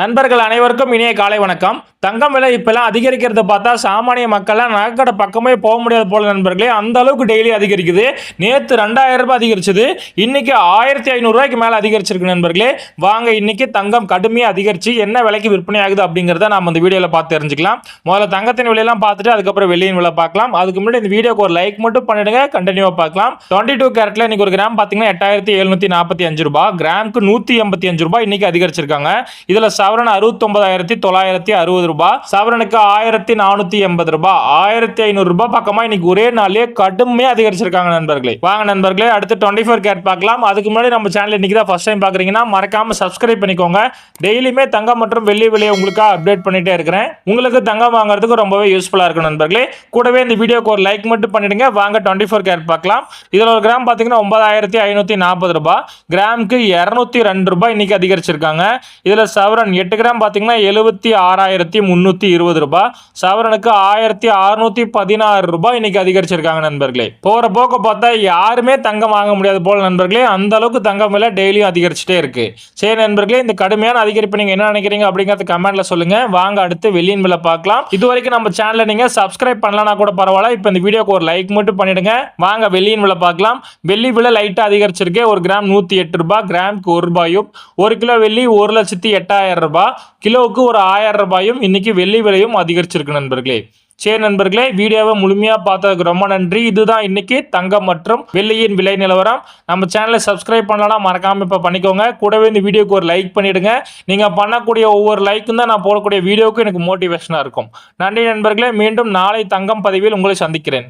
நண்பர்கள் அனைவருக்கும் இனிய காலை வணக்கம். தங்கம் விலை இப்பெல்லாம் அதிகரிக்கிறத பார்த்தா சாமானிய மக்கள்லாம் நகைக்கடை பக்கமே போக முடியாது போல நண்பர்களே. அந்த அளவுக்கு டெய்லி அதிகரிக்குது. நேற்று ரெண்டாயிரம் ரூபாய் அதிகரிச்சது. இன்னைக்கு ஆயிரத்தி ஐநூறுரூவாய்க்கு மேலே அதிகரிச்சிருக்கு நண்பர்களே. வாங்க இன்னைக்கு தங்கம் கடுமையாக அதிகரிச்சு என்ன விலைக்கு விற்பனை ஆகுது அப்படிங்கிறத நம்ம இந்த வீடியோவில் பார்த்து தெரிஞ்சுக்கலாம். முதல்ல தங்கத்தின் விலையெல்லாம் பார்த்துட்டு அதுக்கப்புறம் வெள்ளியின் விலை பார்க்கலாம். அதுக்கு முன்னாடி இந்த வீடியோக்கு ஒரு லைக் மட்டும் பண்ணிடுங்க. கண்டினியூவாக பார்க்கலாம். டுவெண்ட்டி டூ கேரட்டில் இன்னைக்கு ஒரு கிராம் பார்த்தீங்கன்னா எட்டாயிரத்தி எழுநூற்றி நாற்பத்தி அஞ்சு ரூபாய். கிராமுக்கு நூற்றி எண்பத்தி அஞ்சு ரூபாய் இன்னைக்கு அதிகரிச்சிருக்காங்க. இதில் சவரன் அறுபத்தொன்பதாயிரத்தி தொள்ளாயிரத்தி அறுபது ரூபாய் சவரனுக்கு ஆயிரத்தி நானூற்றி எண்பது ரூபாய். ஆயிரத்தி ஐநூறு ரூபாய் பக்கமாக இன்னைக்கு ஒரே நாளே கடுமையாக அதிகரிச்சிருக்காங்க நண்பர்களே. வாங்க நண்பர்களே அடுத்து டுவெண்ட்டி ஃபோர் கேட் பார்க்கலாம். அதுக்கு முன்னாடி நம்ம சேனல் இன்னைக்கு தான் ஃபர்ஸ்ட் டைம் பார்க்குறீங்கன்னா மறக்காம சப்ஸ்கிரைப் பண்ணிக்கோங்க. டெய்லியுமே தங்கம் மற்றும் வெள்ளி விலையை உங்களுக்காக அப்டேட் பண்ணிட்டே இருக்கிறேன். உங்களுக்கு தங்கம் வாங்குறதுக்கு ரொம்பவே யூஸ்ஃபுல்லாக இருக்கும் நண்பர்களே. கூடவே இந்த வீடியோக்கு ஒரு லைக் மட்டும் பண்ணிடுங்க. வாங்க டுவெண்ட்டி ஃபோர் கேரட் பார்க்கலாம். இதில் ஒரு கிராம் பார்த்தீங்கன்னா ஒன்பதாயிரத்தி ஐநூற்றி நாற்பது ரூபாய். கிராமுக்கு இரநூத்தி ரெண்டு ரூபாய் இன்னைக்கு அதிகரிச்சிருக்காங்க. இதில் சவரன் எட்டு கிராம் பார்த்தீங்கன்னா எழுபத்தி ஆறாயிரத்தி முந்நூற்றி இருபது ரூபாய் சவரனுக்கு ஆயிரத்தி அறுநூத்தி பதினாறு ரூபாய் இன்னைக்கு அதிகரிச்சிருக்காங்க நண்பர்களே. போகிற போக்க பார்த்தா யாருமே தங்கம் வாங்க முடியாது போல நண்பர்களே. அந்த அளவுக்கு தங்கம் விலை டெய்லியும் அதிகரிச்சுட்டே இருக்கு. சரி நண்பர்களே இந்த கடுமையான அதிகரிப்பு நீங்க என்ன நினைக்கிறீங்க அப்படிங்கறது கமெண்ட்ல சொல்லுங்க. வாங்க அடுத்து வெள்ளியின் விலை பார்க்கலாம். இது வரைக்கும் நம்ம சேனலை நீங்க சப்ஸ்கிரைப் பண்ணலனா கூட பரவாயில்ல. இப்போ இந்த வீடியோக்கு ஒரு லைக் மட்டும் பண்ணிடுங்க. வாங்க வெள்ளியின் விலை பார்க்கலாம். வெள்ளி விலை லைட்டா அதிகரிச்சிருக்கு. ஒரு கிராம் நூத்தி எட்டு ரூபாய் கிராமுக்கு ஒரு ரூபாயும். ஒரு கிலோ வெள்ளி ஒரு லட்சத்தி எட்டாயிரம் ரூபாய் கிலோவுக்கு ஒரு ஆயிரம் ரூபாயும் இன்றைக்கி வெள்ளி விலையும் அதிகரிச்சிருக்கு நண்பர்களே. சரி நண்பர்களே வீடியோவை முழுமையாக பார்த்ததுக்கு ரொம்ப நன்றி. இதுதான் இன்னைக்கு தங்கம் மற்றும் வெள்ளியின் விலை நிலவரம். நம்ம சேனலை சப்ஸ்கிரைப் பண்ணலாம் மறக்காமல் இப்போ பண்ணிக்கோங்க. கூடவே இந்த வீடியோக்கு ஒரு லைக் பண்ணிவிடுங்க நீங்கள் பண்ணக்கூடிய ஒவ்வொரு லைக்கும் தான் நான் போடக்கூடிய வீடியோவுக்கு எனக்கு மோட்டிவேஷனாக இருக்கும். நன்றி நண்பர்களே மீண்டும் நாளை தங்கம் பதிவில் உங்களை சந்திக்கிறேன்.